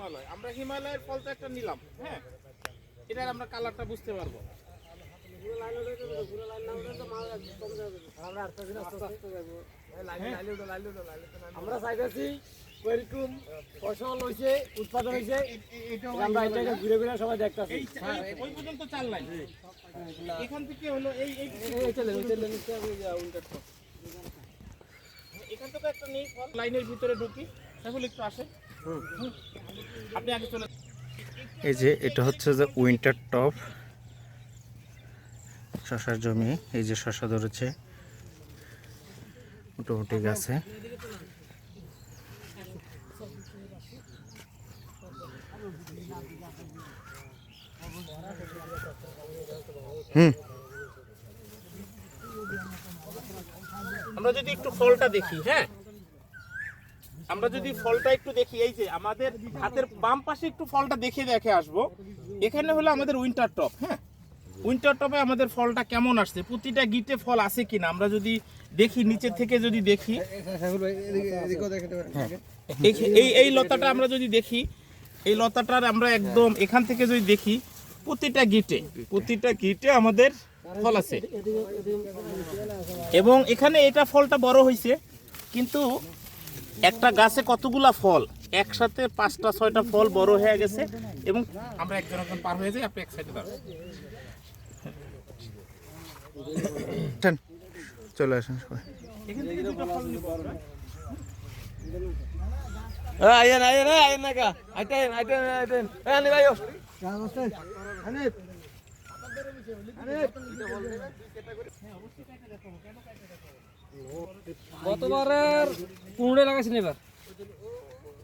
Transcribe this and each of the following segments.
হিমালয়। আমরা হিমালয়ের ফলটা একটা নিলাম হ্যাঁ? এটার আমরা কালারটা বুঝতে পারব। আমরা চাইতেছি ওইরকম ফসল হয়েছে উৎপাদন হয়েছে আমরা এটাকে ঘুরে ঘুরে সবাই দেখতেছি। ওই পর্যন্ত চাল নাই। এখান থেকে হলো এই এই এখান থেকে একটা নেই ফল। লাইনের ভিতরে ঢুকি। তাহলে একটু আসে এই যে এটা হচ্ছে যে উইন্টার টপ শশার জমি, এই যে শশা ধরেছে, মোটামুটি গাছে। হুম। আমরা যদি একটু ফলটা দেখি হ্যাঁ? আমরা যদি ফলটা একটু দেখি, এই যে আমাদের হাতের বাম পাশে একটু ফলটা দেখে দেখে আসব। এখানে হলো আমাদের উইন্টার টপ হ্যাঁ? উইন্টার টপে আমাদের ফলটা কেমন আসছে? প্রতিটা গিটে ফল আছে কিনা? আমরা যদি দেখি নিচে থেকে যদি দেখি। এই- এই এই লতাটা আমরা যদি দেখি, এই লতাটার আমরা একদম এখান থেকে যদি দেখি, প্রতিটা গিটে প্রতিটা গিটে আমাদের ফল আছে। এবং এখানে এটা ফলটা বড় হয়েছে কিন্তু একটা গাছে কতগুলা ফল? একসাথে পাঁচটা ছয়টা ফল বড় হয়ে গেছে এবং আমরা একজন একজন পার হয়ে যাই আপনি এক সাইডে দাঁড়ান। চলে আসেন সবাই। এখান থেকে দুটো ফল নিবো আমরা। আইন আইন আইন না কা আইতেন আইতেন আইতেন আনি ভাইও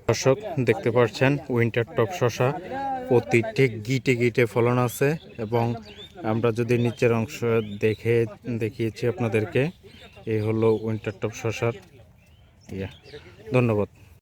দর্শক, দেখতে পাচ্ছেন উইন্টার টপ শশা প্রতিটি গিটে গিটে ফলন আছে এবং আমরা যদি নিচের অংশ দেখে, দেখিয়েছি আপনাদেরকে এই হলো উইন্টার টপ শশার ইয়া, ধন্যবাদ।